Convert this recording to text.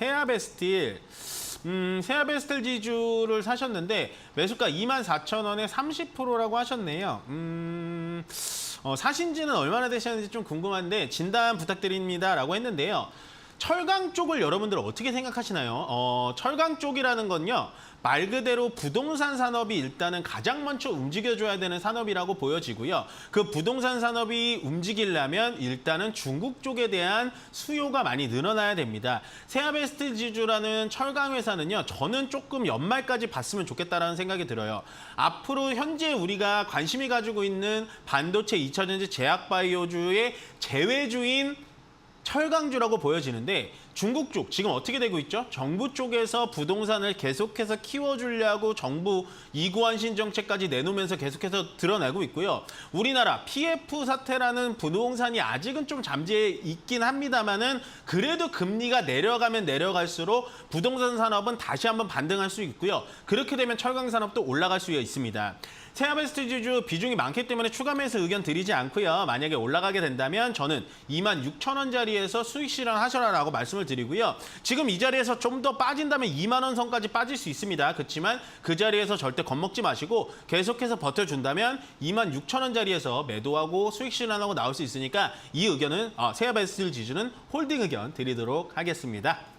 세아베스틸. 음, 세아베스틸 지주를 사셨는데 매수가 24,000원에 30%라고 하셨네요. 음, 어, 사신 지는 얼마나 되셨는지 좀 궁금한데 진단 부탁드립니다 라고 했는데요. 철강 쪽을 여러분들 어떻게 생각하시나요? 어, 철강 쪽이라는 건요. 말 그대로 부동산 산업이 일단은 가장 먼저 움직여줘야 되는 산업이라고 보여지고요. 그 부동산 산업이 움직이려면 일단은 중국 쪽에 대한 수요가 많이 늘어나야 됩니다. 세아베스트 지주라는 철강 회사는요. 저는 조금 연말까지 봤으면 좋겠다라는 생각이 들어요. 앞으로 현재 우리가 관심이 가지고 있는 반도체, 2차전지, 제약바이오주의 제외주인 철강주라고 보여지는데 중국 쪽 지금 어떻게 되고 있죠? 정부 쪽에서 부동산을 계속해서 키워주려고 정부 이구환 신 정책까지 내놓으면서 계속해서 드러내고 있고요. 우리나라 PF 사태라는 부동산이 아직은 좀 잠재해 있긴 합니다만은 그래도 금리가 내려가면 내려갈수록 부동산 산업은 다시 한번 반등할 수 있고요. 그렇게 되면 철강 산업도 올라갈 수 있습니다. 세아베스트 지주 비중이 많기 때문에 추가 매수 의견 드리지 않고요. 만약에 올라가게 된다면 저는 2만 6천 원짜리에서 수익 실현 하셔라라고 말씀을 드리고요. 지금 이 자리에서 좀 더 빠진다면 2만 원 선까지 빠질 수 있습니다. 그렇지만 그 자리에서 절대 겁먹지 마시고 계속해서 버텨준다면 2만 6천 원짜리에서 매도하고 수익 실현하고 나올 수 있으니까 이 의견은 어, 세아베스트 지주는 홀딩 의견 드리도록 하겠습니다.